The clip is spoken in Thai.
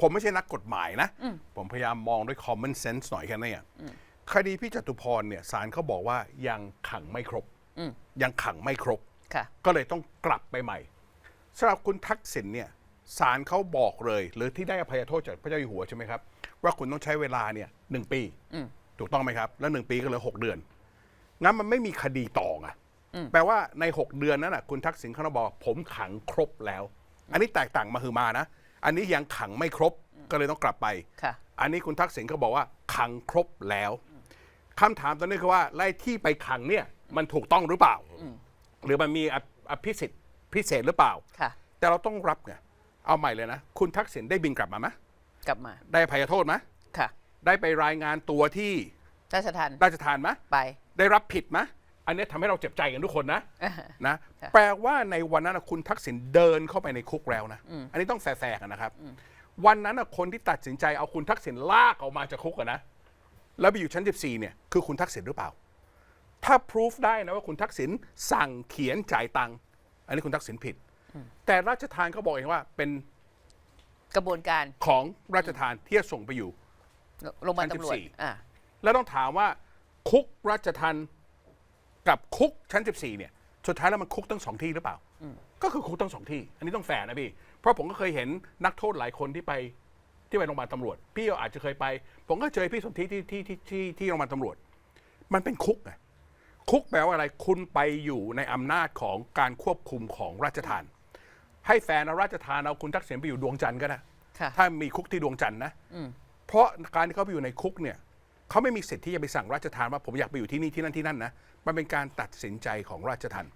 ผมไม่ใช่นักกฎหมายนะ ผมพยายามมองด้วย common sense หน่อยแค่นี้นเองคดีพี่จตุพรเนี่ยศาลเขาบอกว่ายังขังไม่ครบ ยังขังไม่ครบ ค่ะ ก็เลยต้องกลับไปใหม่สำหรับคุณทักษิณเนี่ยศาลเขาบอกเลย หรือที่ได้อภัยโทษจากพระเจ้าอยู่หัวใช่ไหมครับ ว่าคุณต้องใช้เวลาเนี่ยหนึ่งปีถูกต้องไหมครับ แล้วหนึ่งปีก็เหลือหกเดือน งั้นมันไม่มีคดีต่อไงแปลว่าใน 6 เดือนนั้นนะคุณทักษิณเขาบอกผมขังครบแล้ว อันนี้แตกต่างมาคือมานะ อันนี้ยังขังไม่ครบก็เลยต้องกลับไป ค่ะ อันนี้คุณทักษิณเขาบอกว่าขังครบแล้วคำถามตอนนี้คือว่าไล่ที่ไปขังเนี่ยมันถูกต้องหรือเปล่า หรือมันมีอภิอภิสิทธิ์พิเศษหรือเปล่า ค่ะ แต่เราต้องรับไงเอาใหม่เลยนะ คุณทักษิณได้บินกลับมาไหมกลับมา ได้อภัยโทษไหมค่ะได้ไปรายงานตัวที่ราชทันราชทานไหมไป ได้รับผิดไหม อันนี้ทำให้เราเจ็บใจกันทุกคนนะอ่านะค่ะแปลว่าในวันนั้นนะคุณทักษิณเดินเข้าไปในคุกแล้วนะอันนี้ต้องแฝงกันนะครับ วันนั้นนะคนที่ตัดสินใจเอาคุณทักษิณลากออกมาจากคุกอะนะแล้วไปอยู่ชั้น 14 เนี่ยคือคุณทักษิณหรือเปล่า ถ้าพิสูจได้นะว่าคุณทักษิณสั่งเขียนจ่ายตังค์อันนี้คุณทักษิณผิด แต่ราชทานเขาบอกเองว่าเป็นกระบวนการของราชทานที่จะส่งไปอยู่โรงพยาบาลชั้นตำรวจ14อ่าแล้วต้องถามว่าคุกราชทัน กับคุกชั้น 14 เนี่ย สุดท้ายแล้วมันคุกตั้งสองที่หรือเปล่า ก็คือคุกตั้งสองที่ อันนี้ต้องแฟร์นะพี่ เพราะผมก็เคยเห็นนักโทษหลายคนที่ไปที่ไปโรงพยาบาลตำรวจ พี่อาจจะเคยไป ผมก็เจอพี่สนธิที่ที่ที่ที่ที่โรงพยาบาลตำรวจ มันเป็นคุกไงคุกแปลว่าอะไร คุณไปอยู่ในอำนาจของการควบคุมของราชทาน ให้แฟนเอาราชทานเอาคุณทักษิณไปอยู่ดวงจันทร์ก็ได้ ค่ะ ถ้ามีคุกที่ดวงจันทร์นะ เพราะการที่เขาไปอยู่ในคุกเนี่ย เขาไม่มีสิทธิ์ที่จะไปสั่งราชทานว่าผมอยากไปอยู่ที่นี่ที่นั่นที่นั่นนะมันเป็นการตัดสินใจของราชทาน